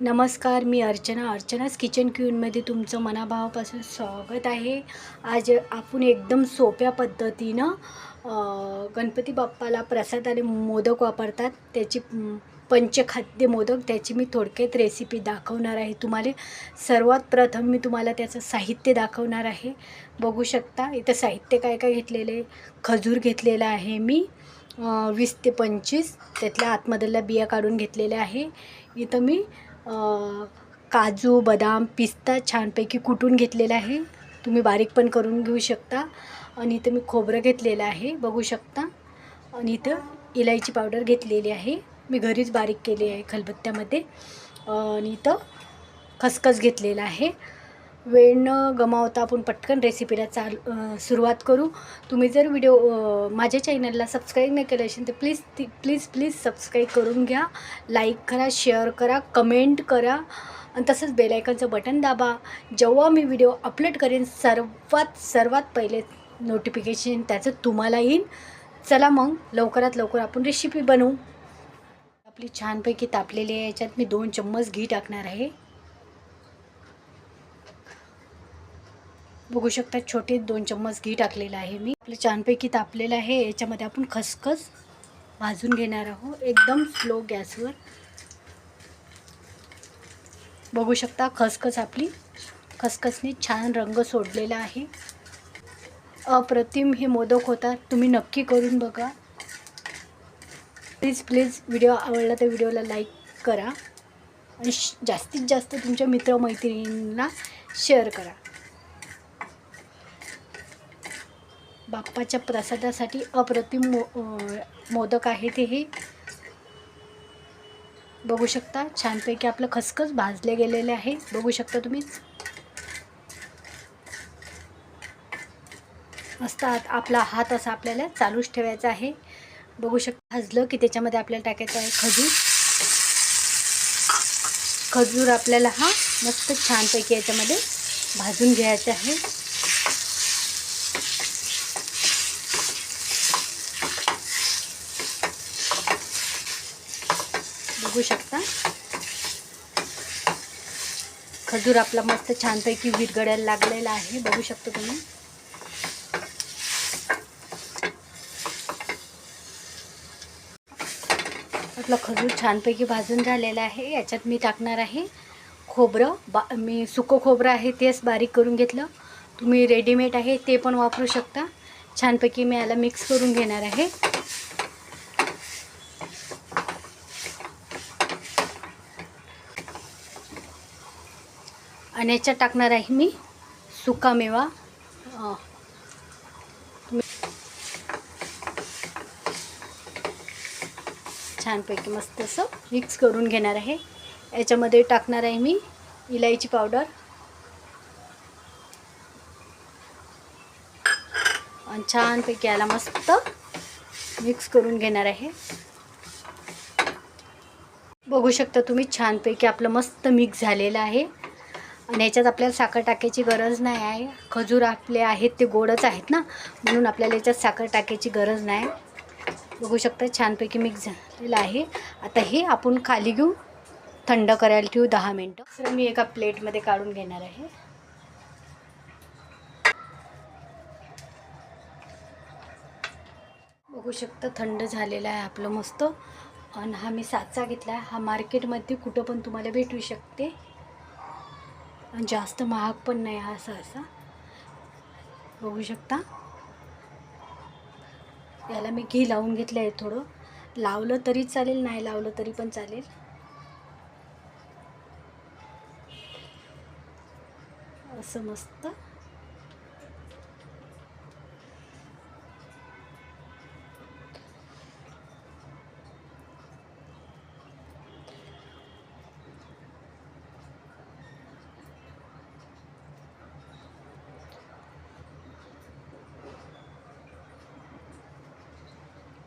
नमस्कार मी अर्चना. अर्चनाच किचन क्यूनमध्ये तुमचं मनाभावापासून स्वागत आहे. आज आपण एकदम सोप्या पद्धतीनं गणपती बाप्पाला प्रसाद आणि मोदक वापरतात. त्याची पंचखाद्य मोदक त्याची मी थोडक्यात रेसिपी दाखवणार आहे. तुम्हाला सर्वात प्रथम मी तुम्हाला त्याचं साहित्य दाखवणार आहे. बघू शकता इथं साहित्य काय काय घेतलेले खजूर घेतलेला आहे मी वीस ते पंचवीस. त्यातल्या आतमधल्या बिया काढून घेतलेल्या आहे. इथं मी काजू बदाम पिस्ता छानपैकी कुटून घेतलेला आहे. तुम्ही बारीक पण करून घेऊ शकता. आणि इथं मी खोबरं घेतलेलं आहे बघू शकता. आणि इथं इलायची पावडर घेतलेली आहे. मी घरीच बारीक केली आहे खलबत्त्यामध्ये. आणि इथं खसखस घेतलेला आहे. वेळ न गमावता आपण पटकन रेसिपीला चाल सुरुवात करू. तुम्ही जर व्हिडिओ माझ्या चॅनलला सबस्क्राईब नाही केलं असेल तर प्लीज ती प्लीज प्लीज सबस्क्राईब करून घ्या. लाईक करा शेअर करा कमेंट करा. आणि तसंच बेलायकनचं बटन दाबा. जेव्हा मी व्हिडिओ अपलोड करेन सर्वात सर्वात पहिले नोटिफिकेशन त्याचं तुम्हाला येईन चला मग लवकरात लवकर आपण रेसिपी बनवू. आपली छानपैकी तापलेली आहे याच्यात मी दोन चम्मच घी टाकणार आहे. बघू शकता छोटे दोन चम्मच घी टाकलेलं आहे मी. आपलं छानपैकी तापलेलं आहे. याच्यामध्ये आपण खसखस भाजून घेणार आहोत. एकदम स्लो गॅसवर. बघू शकता खसखस आपली खसखसने छान रंग सोडलेला आहे. अप्रतिम हे मोदक होतात. तुम्ही नक्की करून बघा. प्लीज प्लीज व्हिडिओ आवडला तर व्हिडिओला लाईक करा. आणि श- जास्तीत जास्त तुमच्या मित्रमैत्रिणींना शेअर करा. बाप्पाच्या प्रसादासाठी अप्रतिम मो मोदक आहे ते हे. बघू शकता छानपैकी आपलं खसखस भाजले गेलेले आहे. बघू शकता तुम्ही. मस्त आपला हात असा आपल्याला चालूच ठेवायचा आहे. बघू शकता भाजलं की त्याच्यामध्ये आपल्याला टाकायचं आहे खजूर. खजूर आपल्याला हा मस्त छानपैकी याच्यामध्ये भाजून घ्यायचा आहे. बघू शकता. खजूर आपला मस्त छानपैकी विरगडायला लागलेला आहे. बघू शकतो तुम्ही. आपला खजूर छानपैकी भाजून झालेला आहे. याच्यात मी टाकणार आहे खोबरं. बा मी सुकं खोबरं आहे तेच बारीक करून घेतलं. तुम्ही रेडीमेड आहे ते पण वापरू शकता. छानपैकी मी याला मिक्स करून घेणार आहे. आणि याच्यात टाकणार आहे मी सुका मेवा. छानपैकी मस्त असं मिक्स करून घेणार आहे. याच्यामध्ये टाकणार आहे मी इलायची पावडर. आणि छानपैकी याला मस्त मिक्स करून घेणार आहे. बघू शकता तुम्ही छानपैकी आपलं मस्त मिक्स झालेलं आहे. आणि याच्यात आपल्याला साखर टाकायची गरज नाही आहे. खजूर आपले आहेत ते गोडच आहेत ना? म्हणून आपल्याला याच्यात साखर टाकायची गरज नाही. बघू शकता छानपैकी मिक्स झालेलं आहे. आता हे आपण खाली घेऊ. थंड करायला ठेवू दहा मिनटं. तर मी एका प्लेटमध्ये काढून घेणार आहे. बघू शकता थंड झालेलं आहे आपलं मस्त. आणि हा मी साचा घेतला. आहे हा मार्केटमध्ये कुठं पण तुम्हाला भेटू शकते. जास्त महाग पण नाही हा सहसा बघू शकता. याला मी घी लावून घेतलं आहे थोडं. लावलं तरी चालेल नाही लावलं तरी पण चालेल. असं मस्त.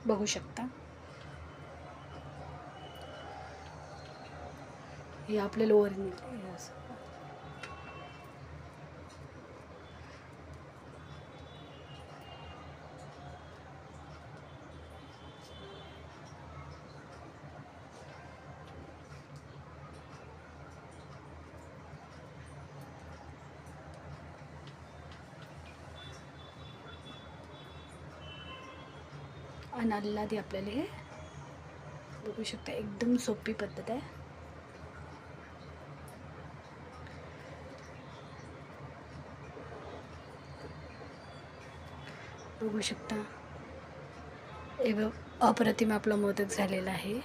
बघू शकता. हे आपले लोअर असं. आल्हादी आपल्याला हे बघू शकता एकदम सोपी पद्धत आहे. बघू शकता एव अप्रतिम आपला मोदक झालेला आहे.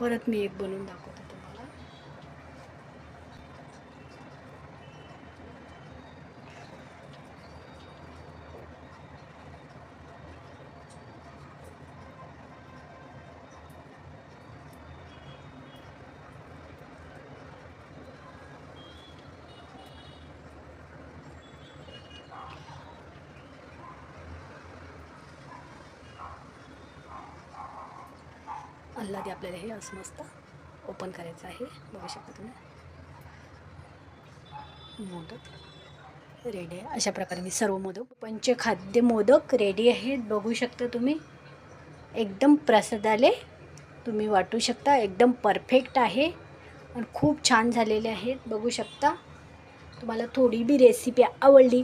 परत मी एक बनवून दाखवते. तुम्हाला अल्लादी आपल्याला हे असं मस्त ओपन करायचं आहे. बघू शकता तुम्ही. मोदक. रेडी आहे. अशा प्रकारे मी सर्व मोदक पंचखाद्य मोदक रेडी आहेत. बघू शकता तुम्ही. एकदम प्रसादाले तुम्ही वाटू शकता. एकदम परफेक्ट आहे. आणि खूप छान झालेले आहेत. बघू शकता. तुम्हाला थोडी बी रेसिपी आवडली.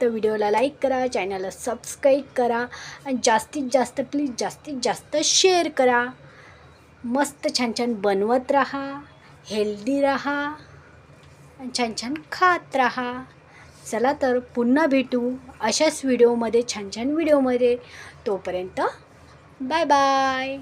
तर व्हिडिओला लाईक करा चॅनलला सबस्क्राईब करा आणि जास्तीत जास्त प्लीज जास्तीत जास्त शेअर करा. मस्त छान छान बनवत राहा हेल्दी राहा आणि छान छान खात राहा. चला तर पुन्हा भेटू अशाच व्हिडिओमध्ये छान छान व्हिडिओमध्ये. तोपर्यंत बाय बाय.